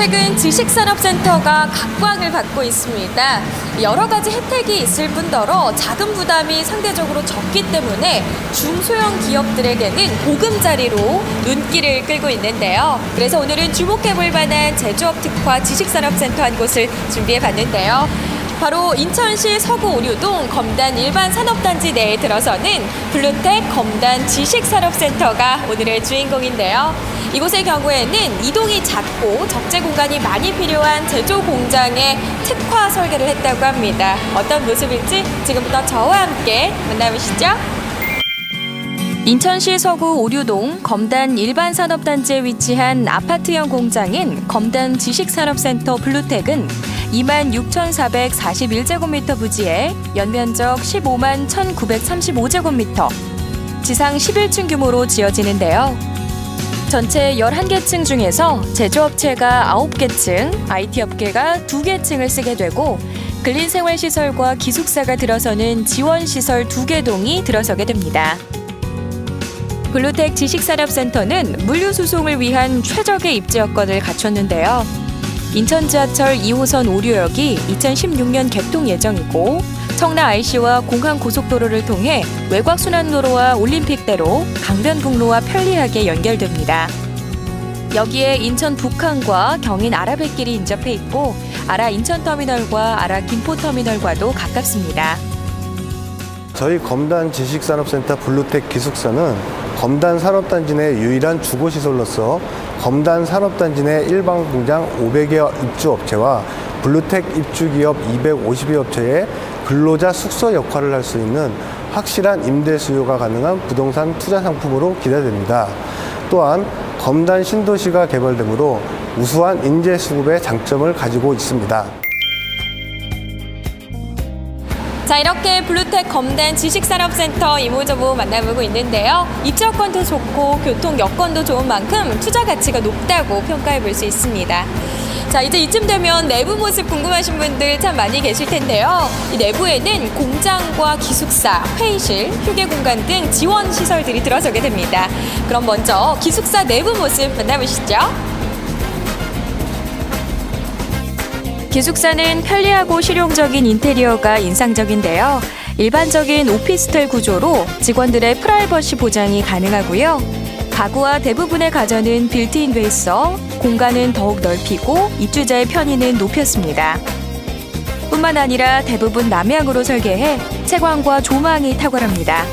최근 지식산업센터가 각광을 받고 있습니다. 여러 가지 혜택이 있을 뿐더러 자금 부담이 상대적으로 적기 때문에 중소형 기업들에게는 보금자리로 눈길을 끌고 있는데요. 그래서 오늘은 주목해볼 만한 제조업 특화 지식산업센터 한 곳을 준비해 봤는데요. 바로 인천시 서구 오류동 검단 일반 산업단지 내에 들어서는 블루텍 검단 지식산업센터가 오늘의 주인공인데요. 이곳의 경우에는 이동이 작고 적재 공간이 많이 필요한 제조 공장에 특화 설계를 했다고 합니다. 어떤 모습일지 지금부터 저와 함께 만나보시죠. 인천시 서구 오류동 검단 일반산업단지에 위치한 아파트형 공장인 검단 지식산업센터 블루텍은 2만 6,441제곱미터 부지에 연면적 15만 1,935제곱미터, 지상 11층 규모로 지어지는데요. 전체 11개 층 중에서 제조업체가 9개 층, IT 업계가 2개 층을 쓰게 되고 근린생활시설과 기숙사가 들어서는 지원시설 2개 동이 들어서게 됩니다. 블루텍 지식산업센터는 물류 수송을 위한 최적의 입지 여건을 갖췄는데요. 인천 지하철 2호선 오류역이 2016년 개통 예정이고 청라 IC와 공항 고속도로를 통해 외곽 순환도로와 올림픽대로 강변북로와 편리하게 연결됩니다. 여기에 인천 북항과 경인 아라뱃길이 인접해 있고 아라 인천터미널과 아라 김포터미널과도 가깝습니다. 저희 검단 지식산업센터 블루텍 기숙사는 검단 산업단지 내 유일한 주거시설로서 검단 산업단지 내 일반 공장 500여 입주업체와 블루텍 입주기업 250여 업체의 근로자 숙소 역할을 할 수 있는 확실한 임대 수요가 가능한 부동산 투자 상품으로 기대됩니다. 또한 검단 신도시가 개발되므로 우수한 인재 수급의 장점을 가지고 있습니다. 자 이렇게 블루텍 검단 지식산업센터 이모저모 만나보고 있는데요. 입지 여건도 좋고 교통 여건도 좋은 만큼 투자 가치가 높다고 평가해 볼 수 있습니다. 자 이제 이쯤 되면 내부 모습 궁금하신 분들 참 많이 계실 텐데요. 이 내부에는 공장과 기숙사, 회의실, 휴게 공간 등 지원 시설들이 들어서게 됩니다. 그럼 먼저 기숙사 내부 모습 만나보시죠. 기숙사는 편리하고 실용적인 인테리어가 인상적인데요. 일반적인 오피스텔 구조로 직원들의 프라이버시 보장이 가능하고요. 가구와 대부분의 가전은 빌트인 돼 있어 공간은 더욱 넓히고 입주자의 편의는 높였습니다. 뿐만 아니라 대부분 남향으로 설계해 채광과 조망이 탁월합니다.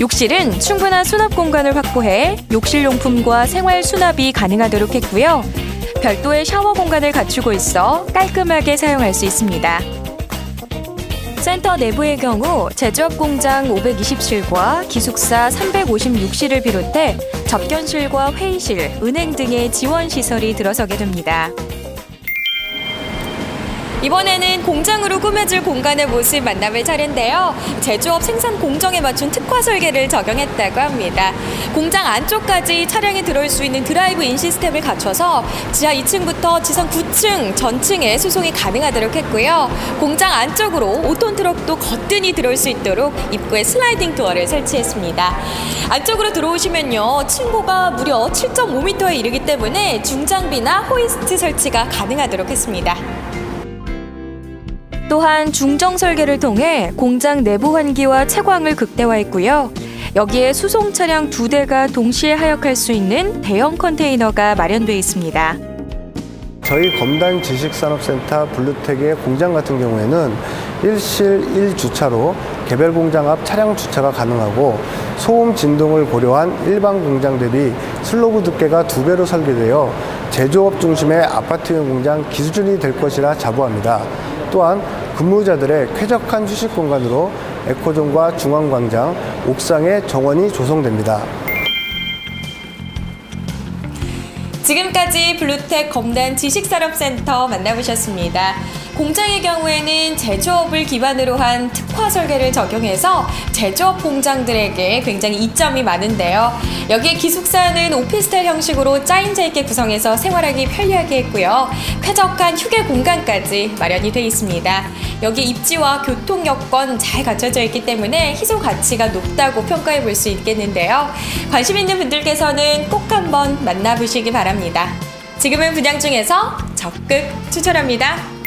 욕실은 충분한 수납 공간을 확보해 욕실 용품과 생활 수납이 가능하도록 했고요. 별도의 샤워 공간을 갖추고 있어 깔끔하게 사용할 수 있습니다. 센터 내부의 경우 제조업 공장 520실과 기숙사 356실을 비롯해 접견실과 회의실, 은행 등의 지원 시설이 들어서게 됩니다. 이번에는 공장으로 꾸며질 공간의 모습 만나볼 차례인데요. 제조업 생산 공정에 맞춘 특화 설계를 적용했다고 합니다. 공장 안쪽까지 차량이 들어올 수 있는 드라이브 인 시스템을 갖춰서 지하 2층부터 지상 9층 전층에 수송이 가능하도록 했고요. 공장 안쪽으로 5톤 트럭도 거뜬히 들어올 수 있도록 입구에 슬라이딩 도어를 설치했습니다. 안쪽으로 들어오시면요. 층고가 무려 7.5m에 이르기 때문에 중장비나 호이스트 설치가 가능하도록 했습니다. 또한 중정 설계를 통해 공장 내부 환기와 채광을 극대화했고요. 여기에 수송 차량 두 대가 동시에 하역할 수 있는 대형 컨테이너가 마련돼 있습니다. 저희 검단 지식산업센터 블루텍의 공장 같은 경우에는 1실 1주차로 개별 공장 앞 차량 주차가 가능하고 소음 진동을 고려한 일반 공장 대비 슬로브 두께가 두 배로 설계되어 제조업 중심의 아파트형 공장 기준이 될 것이라 자부합니다. 또한 근무자들의 쾌적한 휴식 공간으로 에코존과 중앙광장, 옥상에 정원이 조성됩니다. 지금까지 블루텍 검단 지식산업센터 만나보셨습니다. 공장의 경우에는 제조업을 기반으로 한 특화 설계를 적용해서 제조업 공장들에게 굉장히 이점이 많은데요. 여기에 기숙사는 오피스텔 형식으로 짜임새 있게 구성해서 생활하기 편리하게 했고요. 쾌적한 휴게 공간까지 마련이 돼 있습니다. 여기 입지와 교통 여건 잘 갖춰져 있기 때문에 희소 가치가 높다고 평가해 볼 수 있겠는데요. 관심 있는 분들께서는 꼭 한번 만나보시기 바랍니다. 지금은 분양 중에서 적극 추천합니다.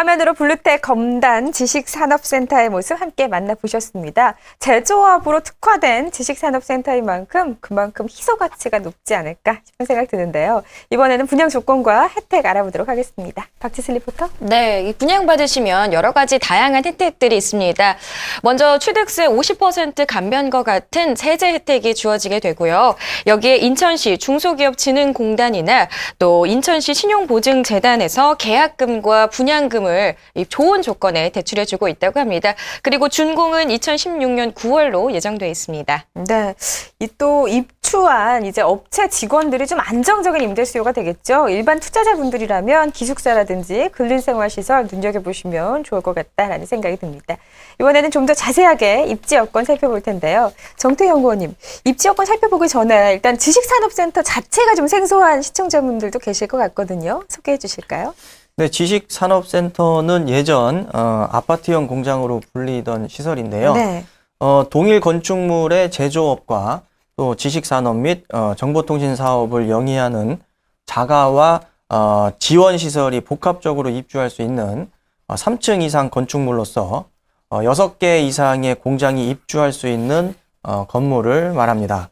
화면으로 블루텍 검단 지식산업센터의 모습 함께 만나보셨습니다. 제조업으로 특화된 지식산업센터인 만큼 그만큼 희소 가치가 높지 않을까 싶은 생각 드는데요. 이번에는 분양 조건과 혜택 알아보도록 하겠습니다. 박지슬 리포터. 네, 이 분양받으시면 여러 가지 다양한 혜택들이 있습니다. 먼저 취득세 50% 감면과 같은 세제 혜택이 주어지게 되고요. 여기에 인천시 중소기업진흥공단이나 또 인천시 신용보증재단에서 계약금과 분양금을 이 좋은 조건에 대출해주고 있다고 합니다. 그리고 준공은 2016년 9월로 예정돼 있습니다. 네. 이또 입주한 이제 업체 직원들이 좀 안정적인 임대 수요가 되겠죠. 일반 투자자분들이라면 기숙사라든지 근린생활시설 눈여겨보시면 좋을 것 같다라는 생각이 듭니다. 이번에는 좀 더 자세하게 입지 여건 살펴볼 텐데요. 정태 연구원님, 입지 여건 살펴보기 전에 일단 지식산업센터 자체가 좀 생소한 시청자분들도 계실 것 같거든요. 소개해 주실까요? 네, 지식산업센터는 예전 어, 아파트형 공장으로 불리던 시설인데요. 네. 어, 동일 건축물의 제조업과 또 지식산업 및 어, 정보통신 사업을 영위하는 자가와 어, 지원 시설이 복합적으로 입주할 수 있는 어, 3층 이상 건축물로서 어, 6개 이상의 공장이 입주할 수 있는 어, 건물을 말합니다.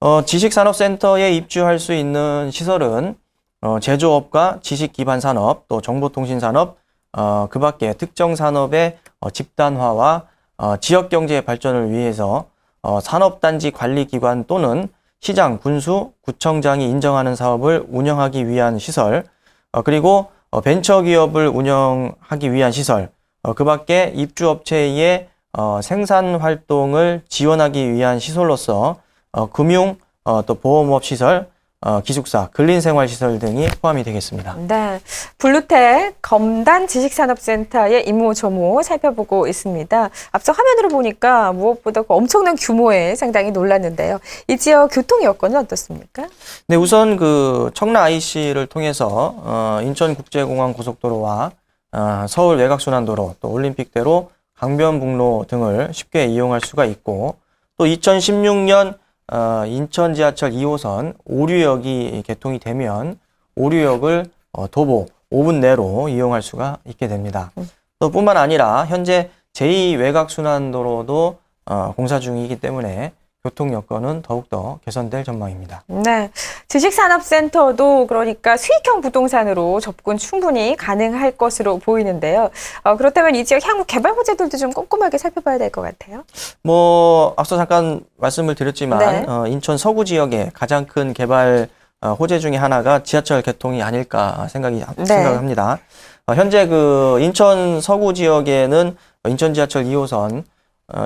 어, 지식산업센터에 입주할 수 있는 시설은 어, 제조업과 지식 기반 산업, 또 정보통신 산업, 어, 그 밖에 특정 산업의 어, 집단화와 어, 지역 경제의 발전을 위해서 어, 산업단지 관리기관 또는 시장, 군수, 구청장이 인정하는 사업을 운영하기 위한 시설, 어, 그리고 어, 벤처기업을 운영하기 위한 시설, 어, 그 밖에 입주업체의 어, 생산 활동을 지원하기 위한 시설로서 어, 금융, 어, 또 보험업 시설, 어, 기숙사, 근린생활시설 등이 포함이 되겠습니다. 네. 블루텍 검단 지식산업센터의 임무 조모 살펴보고 있습니다. 앞서 화면으로 보니까 무엇보다 그 엄청난 규모에 상당히 놀랐는데요. 이 지역 교통 여건은 어떻습니까? 네, 우선 그 청라 IC를 통해서 어, 인천국제공항 고속도로와 어, 서울 외곽순환도로 또 올림픽대로 강변북로 등을 쉽게 이용할 수가 있고 또 2016년 어, 인천 지하철 2호선 오류역이 개통이 되면 오류역을 어, 도보 5분 내로 이용할 수가 있게 됩니다. 또 뿐만 아니라 현재 제2 외곽순환도로도 어, 공사 중이기 때문에 교통 여건은 더욱더 개선될 전망입니다. 네. 지식산업센터도 그러니까 수익형 부동산으로 접근 충분히 가능할 것으로 보이는데요. 어, 그렇다면 이 지역 향후 개발 호재들도 좀 꼼꼼하게 살펴봐야 될 것 같아요. 뭐 앞서 잠깐 말씀을 드렸지만 네. 어, 인천 서구 지역의 가장 큰 개발 어, 호재 중에 하나가 지하철 개통이 아닐까 생각이 네. 생각합니다. 어, 현재 그 인천 서구 지역에는 인천 지하철 2호선 어,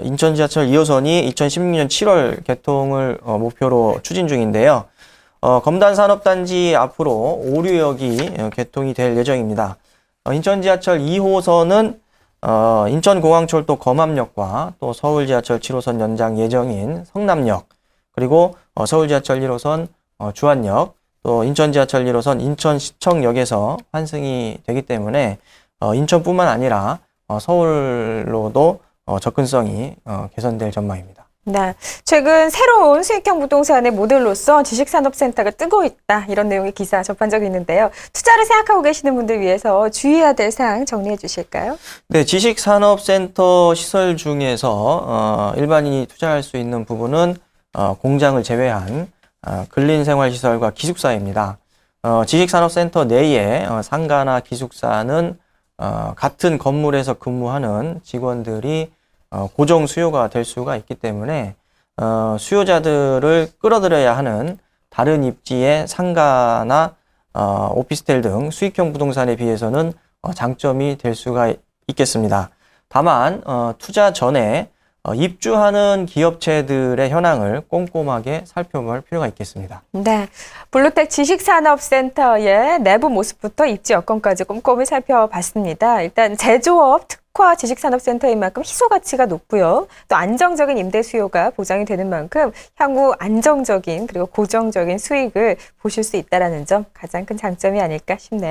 인천 지하철 2호선이 2016년 7월 개통을 어, 목표로 추진 중인데요. 어, 검단 산업단지 앞으로 오류역이 어, 개통이 될 예정입니다. 어, 인천 지하철 2호선은 어, 인천공항철도 검암역과 또 서울 지하철 7호선 연장 예정인 성남역, 그리고 어, 서울 지하철 1호선 어, 주안역, 또 인천 지하철 1호선 인천시청역에서 환승이 되기 때문에 어, 인천뿐만 아니라 어, 서울로도 어, 접근성이 어, 개선될 전망입니다. 네. 최근 새로운 수익형 부동산의 모델로서 지식산업센터가 뜨고 있다. 이런 내용의 기사 접한 적이 있는데요. 투자를 생각하고 계시는 분들 위해서 주의해야 될 사항 정리해 주실까요? 네, 지식산업센터 시설 중에서 어, 일반인이 투자할 수 있는 부분은 어, 공장을 제외한 어, 근린생활시설과 기숙사입니다. 어, 지식산업센터 내에 어, 상가나 기숙사는 어, 같은 건물에서 근무하는 직원들이 어, 고정 수요가 될 수가 있기 때문에 어, 수요자들을 끌어들여야 하는 다른 입지의 상가나 어, 오피스텔 등 수익형 부동산에 비해서는 어, 장점이 될 수가 있겠습니다. 다만 어, 투자 전에 어, 입주하는 기업체들의 현황을 꼼꼼하게 살펴볼 필요가 있겠습니다. 네. 블루텍 지식산업센터의 내부 모습부터 입지 여건까지 꼼꼼히 살펴봤습니다. 일단 제조업 특화 지식산업센터인 만큼 희소 가치가 높고요. 또 안정적인 임대 수요가 보장이 되는 만큼 향후 안정적인 그리고 고정적인 수익을 보실 수 있다라는 점 가장 큰 장점이 아닐까 싶네요.